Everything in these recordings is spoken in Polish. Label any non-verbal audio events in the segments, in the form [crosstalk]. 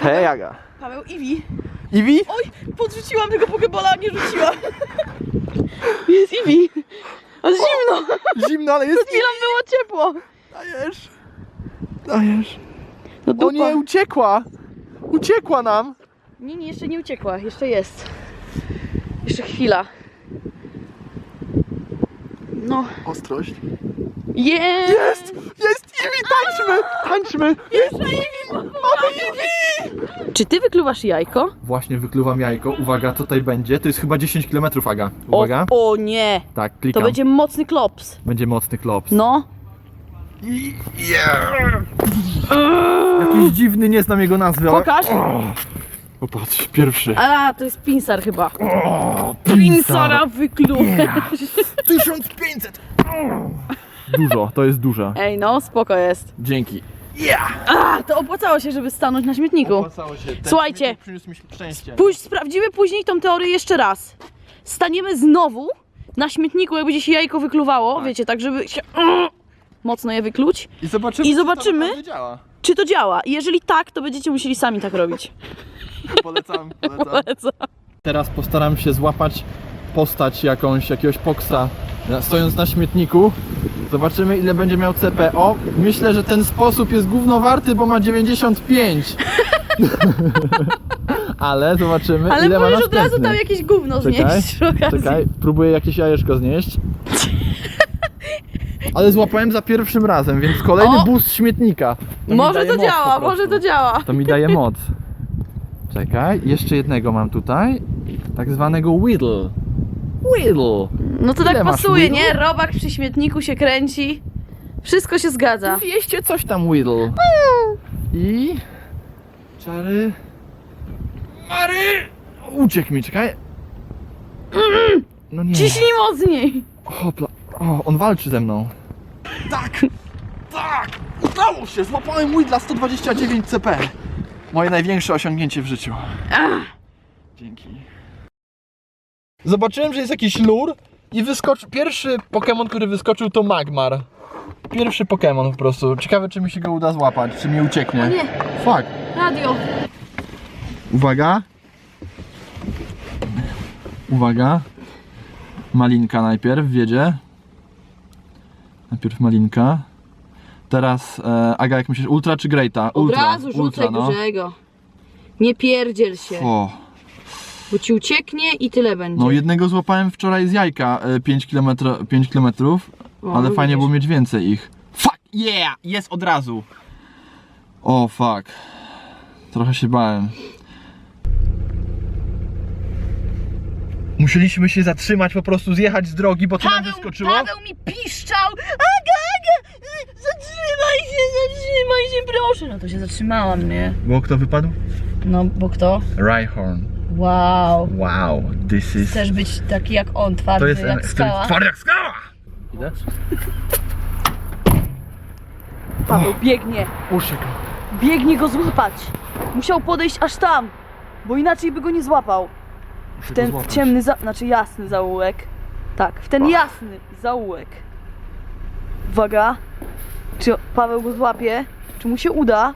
Hej, Aga. Paweł, Iwi. Iwi? Oj, podrzuciłam tego pokebola, nie rzuciłam. Jest Iwi. Ale zimno. Zimno, ale jest Chwilą było ciepło. Dajesz. Dajesz. No O dupa. nie, uciekła. Uciekła nam. Nie, nie, jeszcze nie uciekła, jeszcze jest. Jeszcze chwila. No. Ostrość. Jest! Jest! Jest Iwi, tańczmy! Tańczmy! Mamy Iwi! Czy ty wykluwasz jajko? Właśnie wykluwam jajko. Uwaga, tutaj będzie. To jest chyba 10 km, Aga. Uwaga. O, o nie! Tak, To klikam. będzie mocny klops. Będzie mocny klops. No. I... Yeah. Jakiś dziwny, nie znam jego nazwy, ale... Pokaż. Popatrz, pierwszy. A, to jest pinsar chyba. O, Pinsara wykluł. Yeah. 1500! Dużo, to jest dużo. Ej, no, spoko jest. Dzięki. Yeah! A, to opłacało się, żeby stanąć na śmietniku. Opłacało się. Ten Słuchajcie. śmietnik Przyniósł mi szczęście. Pójdź, sprawdzimy później tą teorię jeszcze raz. Staniemy znowu na śmietniku, jakby gdzieś jajko wykluwało, Tak. wiecie, tak żeby się mm, mocno je wykluć. I zobaczymy, I czy to zobaczymy. naprawdę działa. Czy to działa? Jeżeli tak, to będziecie musieli sami tak robić. [laughs] Polecam, polecam. [laughs] Polecam. Teraz postaram się złapać postać jakąś, jakiegoś poksa stojąc na śmietniku. Zobaczymy ile będzie miał CPO. Myślę, że ten sposób jest gówno warty, bo ma 95. [laughs] Ale zobaczymy Ale ile ma możesz od razu tam jakieś gówno Czekaj, znieść przy okazji. czekaj, próbuję jakieś jajeczko znieść. [laughs] Ale złapałem za pierwszym razem, więc kolejny O! boost śmietnika. mi Może daje to moc po działa, prostu. może to działa. To mi daje moc. Czekaj, jeszcze jednego mam tutaj. Tak zwanego Whittle. Whittle. No to Ile tak masz pasuje, nie? Robak przy śmietniku się kręci. Wszystko się zgadza. 200 coś tam Whittle. I... Czary... Mary! Uciekł mi, czekaj. No nie. Ciśnij mocniej. Hopla. O, on walczy ze mną. Tak! Tak! Udało się! Złapałem Whitla 129 CP. Moje największe osiągnięcie w życiu. Ach, Dzięki. Zobaczyłem, że jest jakiś lur i wyskoczył. Pierwszy Pokémon, który wyskoczył to Magmar. Pierwszy Pokémon po prostu. Ciekawe, czy mi się go uda złapać, czy mi ucieknie. O nie. Fuck. radio. Uwaga. Uwaga. Malinka najpierw wiedzie. Najpierw malinka. Teraz e, Aga, jak myślisz, ultra czy greata? Od Ultra. razu rzucaj ultra, no. dużego. Nie pierdziel się, O, bo ci ucieknie i tyle będzie. no jednego złapałem wczoraj z jajka e, 5 km, 5 km, O, ale fajnie widzisz. było mieć więcej ich. Fuck, yeah, jest od razu. O, fuck. Trochę się bałem. Musieliśmy się zatrzymać, po prostu zjechać z drogi, bo co nam wyskoczyło? Paweł mi piszczał! Aga, Aga! Zatrzymaj się, zatrzymaj się, proszę! No to się zatrzymałam, nie? Bo kto wypadł? No, bo kto? Rhyhorn. Wow. Wow, this is... Chcesz być taki jak on, twardy To jest jak skała? twardy jak skała! Idę? Paweł biegnie, Usiekł. biegnie go złapać. Musiał podejść aż tam, bo inaczej by go nie złapał. W ten ciemny, za... znaczy jasny zaułek. Tak, w ten jasny zaułek. Uwaga. Czy Paweł go złapie? Czy mu się uda?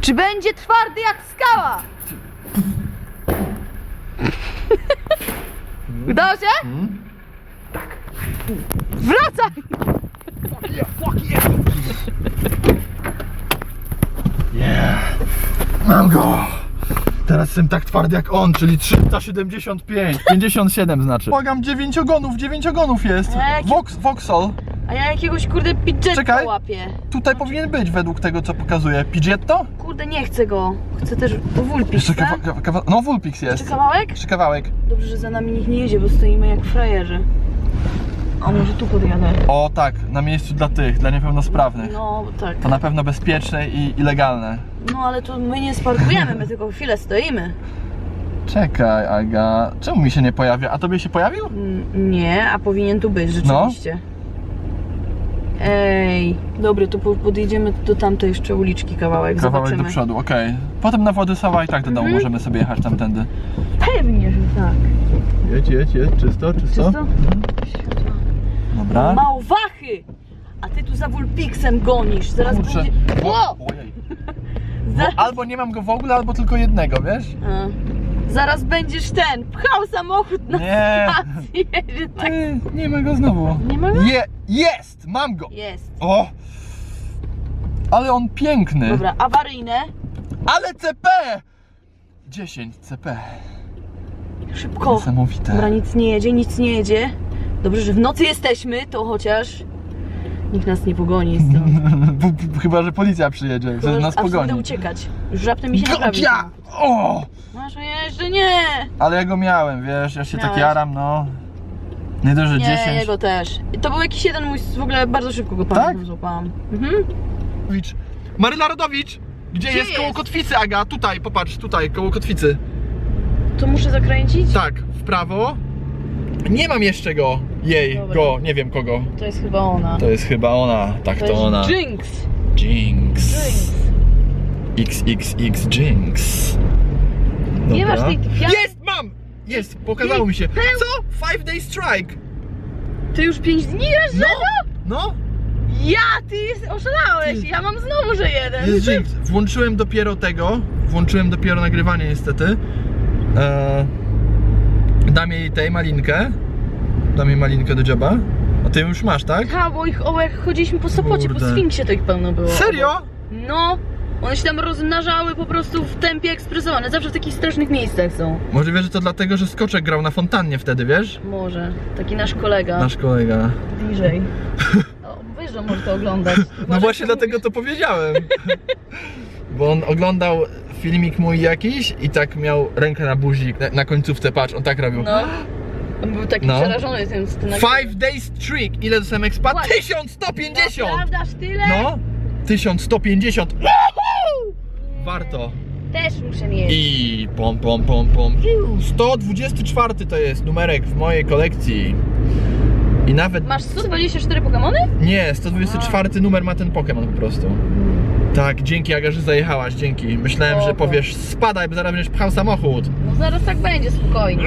Czy będzie twardy jak skała? Udało się? Tak. Wracaj! Yeah. Mam go! Teraz jestem tak twardy jak on, czyli 375, 57 znaczy. Błagam, 9 ogonów, 9 ogonów jest. Jaki- Vox, Voxel. A ja jakiegoś kurde pidżetta Czekaj. łapię. Tutaj powinien być według tego co pokazuje. Pidgetto? Kurde, nie chcę go. Chcę też Wulpix, Jeszcze tak? kawa, kawa, kawa, No Vulpix Jeszcze jest. kawałek? Jeszcze kawałek. Dobrze, że za nami nikt nie jedzie, bo stoimy jak frajerzy. A może tu podjadę? O tak, na miejscu dla tych, dla niepełnosprawnych. No, tak. To na pewno bezpieczne i, i legalne. No, ale tu my nie sparkujemy, my tylko chwilę stoimy. Czekaj, Aga. Czemu mi się nie pojawia? A tobie się pojawił? Mm, Nie, a powinien tu być, rzeczywiście. Ej, dobry, to po- podjedziemy do tamtej jeszcze uliczki kawałek, Kawałek zobaczymy. do przodu, okej. Potem na Władysława i tak do domu Mhm. możemy sobie jechać tamtędy. Pewnie, że tak. Jedź, jedź, jedź, czysto, czysto. Czysto? Dobra. Małwachy! A ty tu za Vulpixem gonisz. Zaraz Kurczę. będzie... O! Ojej. [laughs] Za... Bo albo nie mam go w ogóle, albo tylko jednego, wiesz? A. Zaraz będziesz ten, pchał samochód na Nie. Jedzie tak. Ty, nie ma go znowu. Nie ma go? Je, jest! Mam go! Jest. O! Ale on piękny. Dobra, awaryjne. Ale CP! 10 CP. Szybko. Niesamowite. Dobra, nic nie jedzie, nic nie jedzie. Dobrze, że w nocy jesteśmy, to chociaż nikt nas nie pogoni. B- [laughs] b- Chyba, że policja przyjedzie, Chyba, że że nas będę pogoni. uciekać. Już raptem mi się naprawi. Godzia! O! Masz jeszcze nie! Ale ja go miałem, wiesz, ja się tak Miałeś. jaram, no. Nie dość, że Nie, 10. jego też. To był jakiś jeden mój, w ogóle bardzo szybko go pamiętam, Tak? złapałam. Mhm. Rodowicz. Maryla Rodowicz! Gdzie, Gdzie jest koło jest? kotwicy, Aga? Tutaj, popatrz, tutaj, koło kotwicy. To muszę zakręcić? Tak, w prawo. Nie mam jeszcze go. Jej, Dobra. go, nie wiem kogo. To jest chyba ona. To jest chyba ona, tak to, jest ona. Jinx. Jinx. Jinx. XXX Jinx. Nie Dobra. masz tej typiary? Jest, mam! Jest, pokazało mi się. Co? Five day strike. Ty już 5 dni grasz No, no. no. Ja, ty jest, oszalałeś. Ja mam znowu, że jeden. Jest Jinx. Włączyłem dopiero tego. Włączyłem dopiero nagrywanie niestety. Eee, dam jej tej malinkę. Dam jej malinkę do joba. A ty już masz, tak? Ha, bo ich, o, jak chodziliśmy po Sopocie, po Kurde. Sfinksie to ich pełno było. Serio? No. One się tam rozmnażały po prostu w tempie ekspresowane. Zawsze w takich strasznych miejscach są. Może wiesz, że to dlatego, że Skoczek grał na fontannie wtedy, wiesz? Może. Taki nasz kolega. Nasz kolega. DJ. O, wiesz, że może to oglądać. [laughs] No Uważaj, właśnie co dlatego to powiedziałem. [laughs] Bo on oglądał filmik mój jakiś i tak miał rękę na buzi, na, na końcówce, patrz, on tak robił. No. On był taki No. przerażony tym, co ty Five days streak! Ile dostałem expa? Właśnie. 1150! Naprawdę aż tyle? No, 1150. Woohoo! Warto. Też muszę mieć. I pom pom pom pom. 124 to jest numerek w mojej kolekcji. I nawet Masz 124 Pokemony? nie, 124 numer ma ten Pokémon po prostu. Tak, dzięki Aga, że zajechałaś, dzięki. Myślałem, że Spoko. powiesz spadaj, bo zaraz będziesz pchał samochód. No zaraz tak będzie, spokojnie.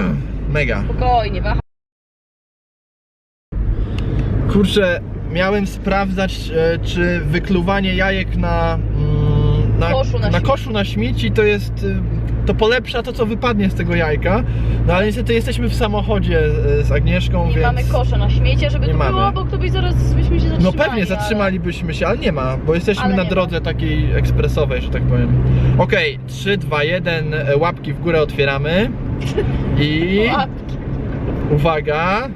[clears throat] Mega. Spokojnie, waha. Kurczę, miałem sprawdzać, e, czy wykluwanie jajek na, na, Koszu na na śmieci. koszu na śmieci to jest. y, To polepsza to, co wypadnie z tego jajka. No ale niestety jesteśmy w samochodzie e, z Agnieszką, Nie więc. mamy kosza na śmiecie, żeby Nie to mamy. było, bo kto by zaraz byśmy się No zatrzymali. pewnie ale- zatrzymalibyśmy się, ale nie ma, bo jesteśmy Ale na nie ma. drodze takiej ekspresowej, że tak powiem. Okej, 3, 2, 1, e, łapki w górę otwieramy. I. [laughs] Łapki. Uwaga!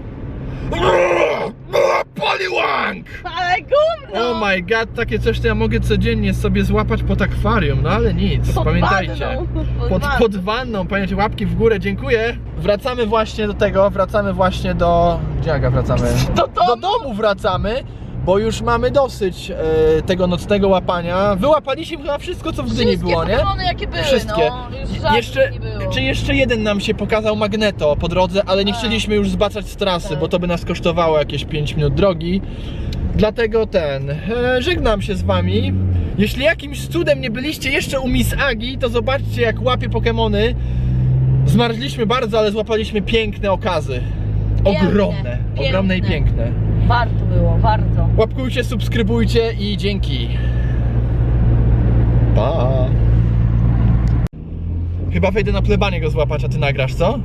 [laughs] Poliwang! Ale gumno! Oh my god, takie coś to ja mogę codziennie sobie złapać pod akwarium, no ale nic, Pod pamiętajcie. wanną, pod Pod, wanną. pod wanną, pamiętajcie, łapki w górę, dziękuję. Wracamy właśnie do tego, wracamy właśnie do... Gdzie Aga wracamy? Do domu wracamy, bo już mamy dosyć e, tego nocnego łapania. Wyłapaliśmy chyba wszystko, co w Gdyni Wszystkie było, nie? Pokemony jakie były, Wszystkie. no. Już żadnych Jeszcze, nie było. czy jeszcze jeden nam się pokazał Magneto po drodze, ale nie A. chcieliśmy już zbacać z trasy, Tak. bo to by nas kosztowało jakieś 5 minut drogi. Dlatego ten, e, żegnam się z wami. Jeśli jakimś cudem nie byliście jeszcze u Miss Agi, to zobaczcie jak łapie Pokemony. Zmarzliśmy bardzo, ale złapaliśmy piękne okazy. Piękne, Ogromne, ogromne i piękne. piękne. Warto było, warto. Łapkujcie, subskrybujcie i dzięki. Pa. Chyba wejdę na plebanie go złapać, a ty nagrasz, co?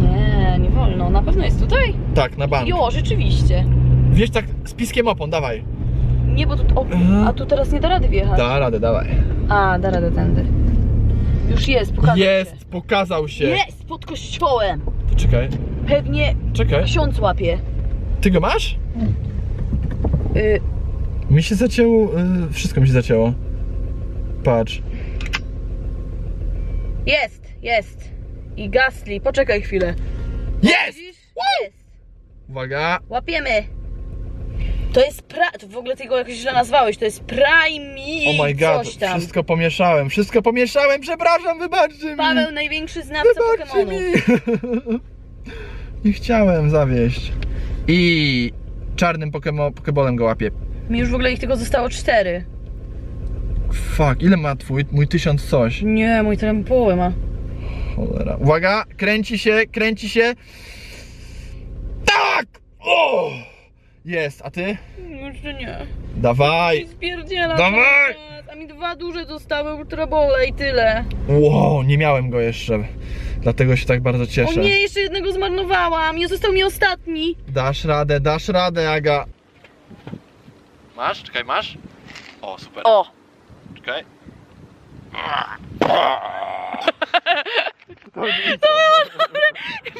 Nie, nie wolno. Na pewno jest tutaj? Tak, na bank. Jo, rzeczywiście. Wiesz tak z piskiem opon, dawaj. Nie, bo tu... O, Mhm. a tu teraz nie da rady wjechać. Da radę, dawaj. A, da radę tędy. Już jest, pokazał się. Jest, pokazał się. Jest, pod kościołem. Czekaj, Pewnie czekaj. ksiądz łapie. Ty go masz? Y, Mi się zacięło, y, wszystko mi się zacięło. Patrz. jest, jest. I Gasly, poczekaj chwilę. Jest! Widzisz? Jest. Uwaga. Łapiemy. To jest pra... To w ogóle ty go jakoś źle nazwałeś. To jest Prime Oh my god, coś tam. wszystko pomieszałem, wszystko pomieszałem, przepraszam, wybaczcie mi. Paweł, największy znawca Wybaczcie Pokemonów. mi. [laughs] Nie chciałem zawieść. I czarnym pokemo, pokebolem go łapię. Mi już w ogóle ich tylko zostało cztery. Fuck, ile ma twój? Mój tysiąc coś. Nie, mój tyle połowę ma. Cholera. Uwaga, kręci się, kręci się. Tak! O! Jest, a ty? jeszcze nie. Dawaj! Dawaj! A mi dwa duże zostały ultrabole i tyle. Wow, nie miałem go jeszcze. Dlatego się tak bardzo O cieszę. nie, jeszcze jednego zmarnowałam. Nie został mi ostatni. Dasz radę, dasz radę, Aga. Masz? Czekaj, masz? O, super. O! Czekaj. [laughs]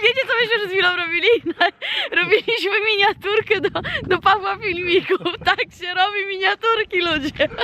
Wiecie co myśmy przed chwilą robili? [laughs] Robiliśmy miniaturkę do, do Pawła filmików. Tak się robi miniaturki, ludzie.